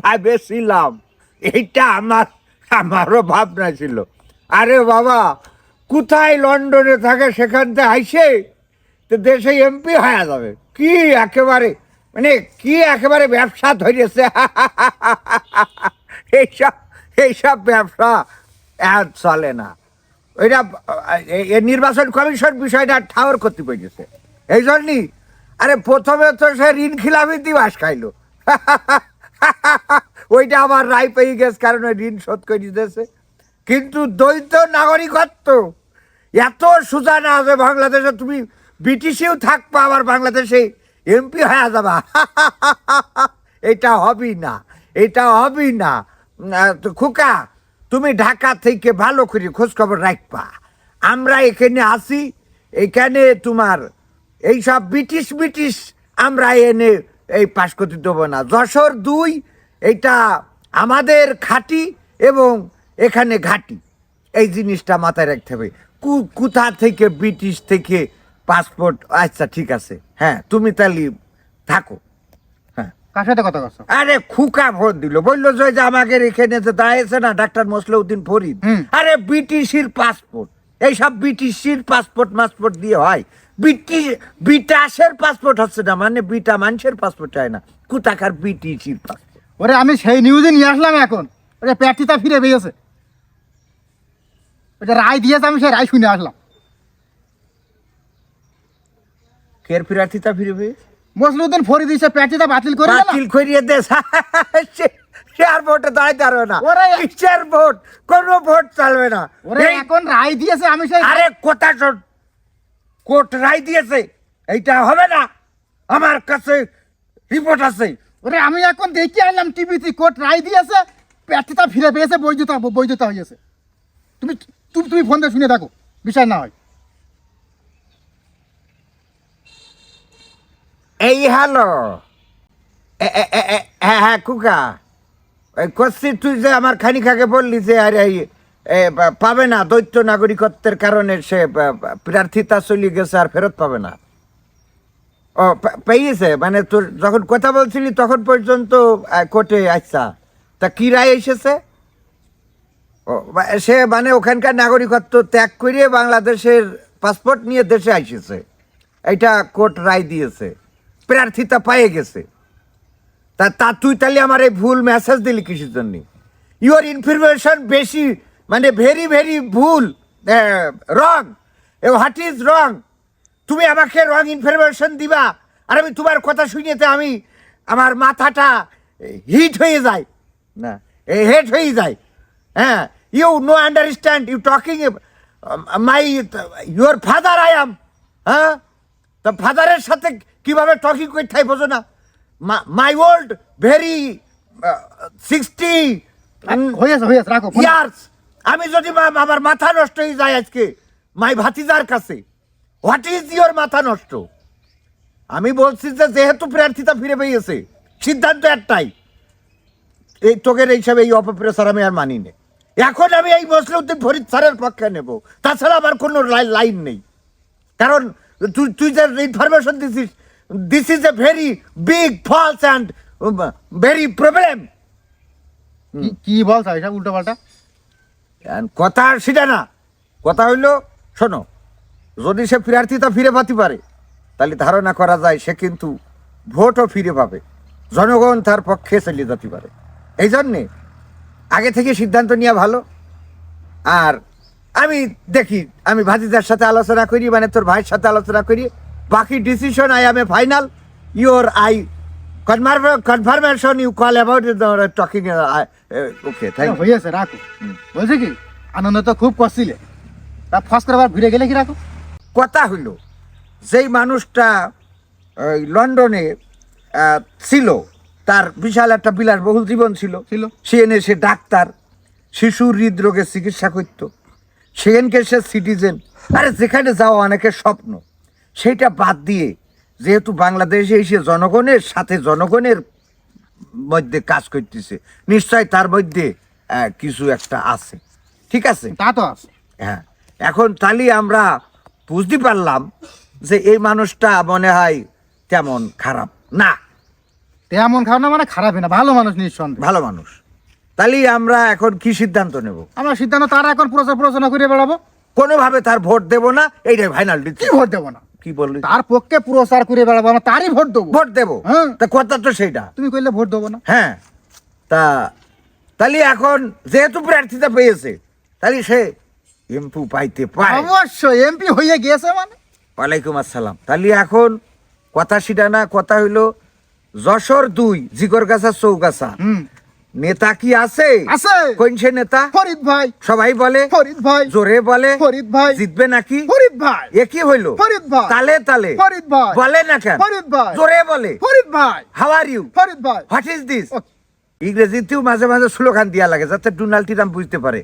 ভাবেছিলাম। এইটা আমার আমারও ভাবনা ছিল। আরে বাবা, কোথায় লন্ডনে থাকে সেখান থেকে আইসে তো দেশে এমপি হয়ে যাবে। কি একেবারে মানে কি একেবারে ব্যবসা ধরেছে? এইসব এইসব ব্যবসা আর চলে না। ওইটা নির্বাচন কমিশন বিষয়টা ঠাওর করতে পেরেছে এই জন্যই আরে প্রথমে তো সে ঋণ খিলাফি দিবাস খাইলো। ওইটা আমার রায় পেয়ে গেছে, কারণ ওই ঋণ শোধ করে দিতেছে। কিন্তু দ্বৈত নাগরিকত্ব, এত সোজা না যে বাংলাদেশে তুমি ব্রিটিশেও থাকবা, আবার বাংলাদেশে এমপি হয়ে যাবা। এটা হবেই না, এটা হবেই না। খোকা, তুমি ঢাকা থেকে ভালো করে খোঁজখবর রাখবা। আমরা এখানে আসি এখানে তোমার এইসব ব্রিটিশ ব্রিটিশ আমরা এনে এই পাশ করতে দেবো না। যশোর দুই এটা আমাদের খাঁটি এবং এখানে ঘাটি। এই জিনিসটা মাথায় রাখতে হবে। কু- কোথা থেকে ব্রিটিশ থেকে পাসপোর্ট? আচ্ছা ঠিক আছে। হ্যাঁ তুমি তাহলে থাকো। হ্যাঁ। কার সাথে কথা আরে খুকা ভোট দিল। বলল যে আমাকে এখানে যে দাঁড়িয়েছে না ডাক্তার মসলউদ্দিন ফরিদ। আরে ব্রিটিশের পাসপোর্ট। এইসব ব্রিটিশের পাসপোর্ট মাসপোর্ট দিয়ে হয়। ব্রিটিশ বিটাসের পাসপোর্ট হচ্ছে না মানে বিটা মানুষের পাসপোর্ট হয় না। কোথাকার ব্রিটিশের পাসপোর্ট ওরে আমি সেই নিউজে নিয়ে আসলাম এখন। ওরে প্যাটিটা ফিরে পেয়েছে যে রায় দিয়েছে আমি সেই রায় শুনে আসলাম। কের প্রার্থিতা ফিরবে মসলুদ্দিন ফরিদ সে প্যাটিটা বাতিল করে বাতিল করিয়ে দে আর ভোটে দাঁড়াইতে পারবে না। ওরে- কিসের ভোট? কোনো ভোট চলবে না। ওরে এখন রায় দিয়েছে আমি সেই আরে কোথা কোর্ট রায় দিয়েছে এইটা হবে না। আমার কাছে রিপোর্ট আছে। ওরে আমি এখন দেখে আনলাম টিভিতে কোর্ট রায় দিয়েছে প্যাটিটা ফিরে পেয়েছে বৈধতা বৈধতা হয়েছে তুমি তুমি তুমি ফোন দিয়ে শুনে থাকো বিষয় না হয়। এই হ্যালো হ্যাঁ হ্যাঁ কুকা ওই কচ্ছি তুই যে আমার খানিকাকে বললি যে আরে পাবে না দৈত্য নাগরিকত্বের কারণে সে প্রার্থিতা চলে গেছে আর ফেরত পাবে না। ও পেয়েছে মানে তোর যখন কথা বলছিলি তখন পর্যন্ত কোর্টে আচ্ছা তা কি রায় এসেছে? ও সে মানে ওখানকার নাগরিকত্ব ত্যাগ করিয়ে বাংলাদেশের পাসপোর্ট নিয়ে দেশে আসেছে এটা কোর্ট রায় দিয়েছে। প্রার্থিতা পাইয়ে গেছে। তা তা তুই তাহলে আমার এই ভুল মেসেজ দিলি কিসের জন্য? ইউর ইনফরমেশন বেশি মানে ভেরি ভেরি ভুল রং হোয়াট ইজ রং তুমি আমাকে রং ইনফরমেশন দিবা আর আমি তোমার কথা শুনিয়েতে আমি আমার মাথাটা হিট হয়ে যায়। না। হেট হয়ে যায়। হ্যাঁ you know understand you talking my your father I am হ্যাঁ? তো ফাদারের সাথে কীভাবে টকিং করতে হয় বোঝো না। মাই ওল্ড ভেরি সিক্সটি হয়েছে হয়েছে রাখো ইয়ার্স আমি যদি আমার মাথা নষ্ট হয়ে যায় আজকে, মাই ভাতিজার কাছে হোয়াট ইজ ইয়োর মাথা নষ্ট? আমি বলছি যে যেহেতু প্রার্থিতা ফিরে পেয়েছে, সিদ্ধান্ত একটাই, এই তোকের হিসাবে এই অপপ্রেসার আমি আর মানি নে। এখন আমি এই মসলিউদ্দিন ফরিদ স্যারের পক্ষে নেব, তাছাড়া আমার কোনো লাই- লাইন নেই। কারণ তুই তুই যে ইনফরমেশন দিছিস this is a very big false and very problem কি- বলছো? এসব উল্টো পাল্টা কথা সেটা না। কথা হইল, শোনো, যদি সে প্রার্থিতা ফিরে পাতে পারে, তাহলে ধারণা করা যায় সে কিন্তু ভোটও ফিরে পাবে। জনগণ তার পক্ষে চলে যেতে পারে। এই জন্যে আগে থেকে সিদ্ধান্ত নেওয়া ভালো। আর আমি দেখি, আমি ভাতিজার সাথে আলোচনা করি মানে তোর ভাইয়ের সাথে আলোচনা করি, বাকি decision I am a final your I confirmation you call about talking okay thank you হয়েছে রাখো বলছে কি আনন্দ তো খুব করছিলে তা ফস করে আবার ঘুরে গেলে কি রাখো কথা হইল যেই মানুষটা লন্ডনে ছিল তার বিশাল একটা বিলাসবহুল জীবন ছিল। ছিল। সে এনে সে ডাক্তার শিশুর হৃদরোগের চিকিৎসা করত। সেখানকে সে সিটিজেন আরে যেখানে যাওয়া অনেকের স্বপ্ন সেইটা বাদ দিয়ে যেহেতু বাংলাদেশে এসে জনগণের সাথে জনগণের মধ্যে কাজ করতেছে নিশ্চয় তার মধ্যে কিছু একটা আছে। ঠিক আছে? তা তো আছে। হ্যাঁ। এখন তাহলে আমরা বুঝতে পারলাম যে এই মানুষটা মনে হয় তেমন খারাপ। না। তেমন খারাপ না মানে খারাপই না ভালো মানুষ নিঃসন্দেহ। ভালো মানুষ। তাহলে আমরা এখন কি সিদ্ধান্ত নেব? আমরা সিদ্ধান্ত তারা এখন প্রচার প্রচারণা করে বেড়াবো। কোনোভাবে তার ভোট দেব না এইটাই ফাইনাল কি ভোট দেবো না? কি বললি? তার পক্ষে প্রচার করে বেড়াবো আমরা তারই ভোট দেবো। ভোট দেব? হ্যাঁ। তা কথা তো সেইটা। তুমি কইলে ভোট দেবো না। হ্যাঁ। তা তাহলে এখন যেহেতু প্রার্থীতা পেয়েছে তাহলে সে এমপি পাইতে পারে। অবশ্যই এমপি হয়ে গিয়েছে মানে। ওয়ালাইকুম আসসালাম। তাহলে এখন কথা সেটা না কথা হইল যশোর দুই জিগরগাছা চৌগাছা। হুম। নেতা কি আছে? আছে। কোন সে নেতা? ফরিদ ভাই। সবাই বলে? ফরিদ ভাই। জোরে বলে? ফরিদ ভাই। জিতবে নাকি? ভাই। এ কি হইল? ফরিদ ভাই। তালে তালে। ফরিদ ভাই। বলে না কেন? ফরিদ ভাই। জোরে বলে। ফরিদ ভাই। হাউ আর ইউ ফরিদ ভাই। হোয়াট ইজ দিস ইংরেজিতেও মাঝে মাঝে স্লোগান দিয়া লাগে যাতে ডোনাল্ড ট্রাম্প বুঝতে পারে।